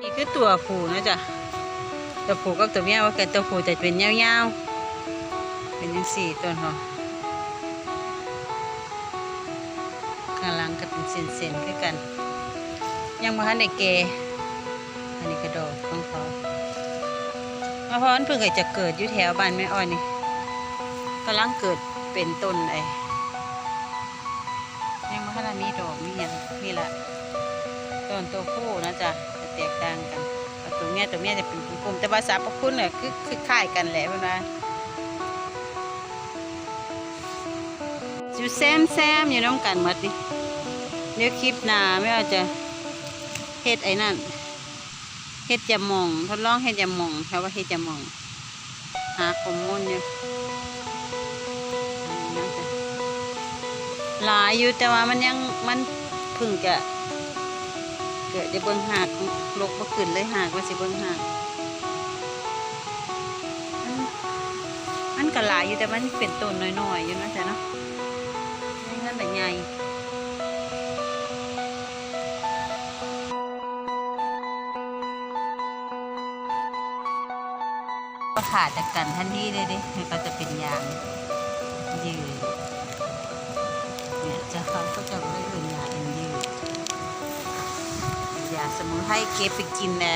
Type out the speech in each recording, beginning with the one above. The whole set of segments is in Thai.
นี่คือตัวผูนะจ๊ะตัวผูกับตัวเมียว่ากันตัวผู้จะเป็นยาวๆ เป็นยังสี่ต้นหอมข้างหลังก็เป็นเส้นๆคือกัน ยังมาทันได้เกอันนี้กระโดอกของเขามาพร้อนเพิ่งจะเกิดอยู่แถวบ้านแม่อ้อยนี่กำลังเกิดเป็นต้นไอ้ มีดอกนี่ยังนี่แหละต้นตัวผู้นะจ๊ะจะแตกต่างกันตัวเมียตัวเมียจะเป็นกลุ่มแต่ภาษาพระคุณเนี่ยคือคือคล้ายกันแหละเพื่อนว่า อยู่แซมแซมอยู่น้ำกันหมดนี่เดี๋ยวคลิปหน้าไม่ว่าจะเฮ็ดไอ้นั่นเฮ็ดยาหมองทดลองเฮ็ดยาหมองเพราะว่าเฮ็ดยาหมองหาข้อมูลอยู่ หลายอยู่แต่ว่ามันยังมันพึ่งจะเกิดจะเบิ่งหากลกบ่ขึ้นเลยหากว่าสิเบิ่งหากมันก็หลายอยู่แต่มันเป็นต้นน้อยๆอยู่นะจ๊ะเนาะไม่งั้นแบบใหญ่ขาดจากกันทันทีเลยดิมันก็จะเป็น ก็จะไม่เป็นยาอ็นยืดยาสมุนไพรเก็บไปกินแน่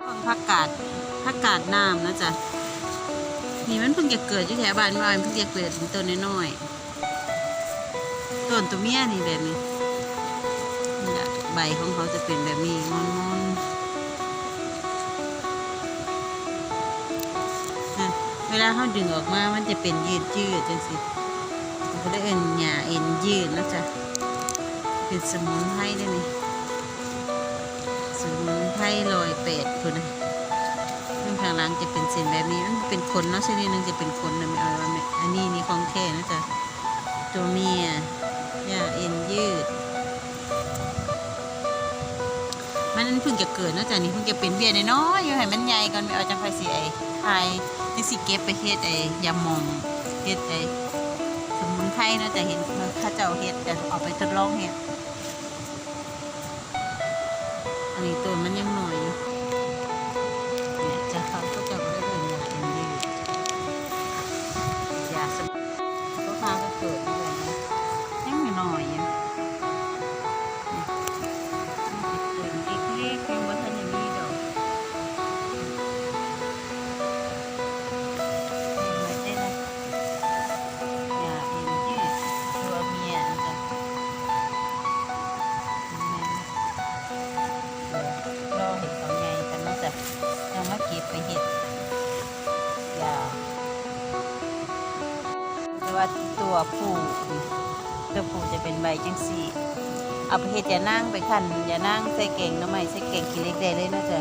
ต้นผักกาดผักกาดน้ำนะจ๊ะนี่มันเพิ่งจะเกิดอยู่แถวบ้านเราเพิ่งจะเกิดต้นน้อยๆต้นตัวเมียนี่แบบนี้ใบของเขาจะเป็นแบบนี้งอนๆอะเวลาเขาดึงออกมามันจะเป็นยืดยืดจังสิ เขาได้เอ็นหญ้าเอ็นยืดนะจ๊ะเป็นสมุนไพรได้นี่สมุนไพรลอยเป็ดคุณนะเรื่งทางหลังจะเป็นเส้นแบบนี้มันเป็นขนเนาะชนิดหนึงจะเป็นขนนะไม่เอาว่าไม่อันนี้นี่ของแท้นะจ๊ะตัวเมียย่าเอ็นยืดมันนั้นเพิ่งจะเกิดนาะจ๊ะนี่เพิ่งจะเป็นเบี้ยน้อยอยู่ให้มันใหญ่ก่อนไม่เอาจังไฟสีไอ้ไทยที่สิเก็บไปเฮ็ดไอ้ยามองเฮ็ดไอ้ นไพรเนะจะเห็นข้าเจ้าเห็ดจะเอกไปทดลองเห็ดอันนี้ตัวมัน ตัวผู้ตัวผู้จะเป็นใบจังสี่เอาไปเห็ดอย่านั่งไปขันอย่านั่งใส่เก่งน้ำใหม่ใส่เก่งขี้เล็กได้เลยนาะจ้ะ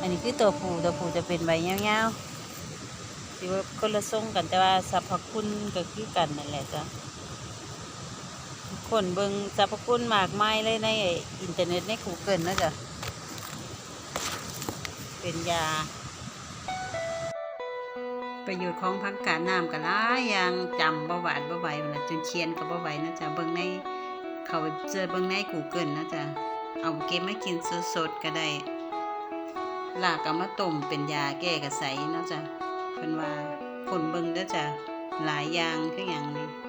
อันนี้คือตัวผู้ตัวผู้จะเป็นใบยวๆที่ว่าคนละทรงกันแต่ว่าสรรพคุณก็คือกันนั่นแหละจ้ะคนเบิงสรรพคุณมากมายเลยในอินเทอร์เน็ตใน Google นะจ๊ะเป็นยา ประโยชน์ของพักกาดน้ำกะหลายอย่างจำบ่หวานบ่ไหวมันะจนเชียนก็บ่ไหวนะจ๊ะเบิ่งในเขาไปเจอเบิ่งในกูเกิลนะจ๊ะเอาเก็บมากินสดๆก็ได้ลากเอามาต้มเป็นยาแก้กระใสนะจ๊ะเพิ่นว่าผลเบิ่งเด้อจ้ะหลายอย่างคืออย่างนี้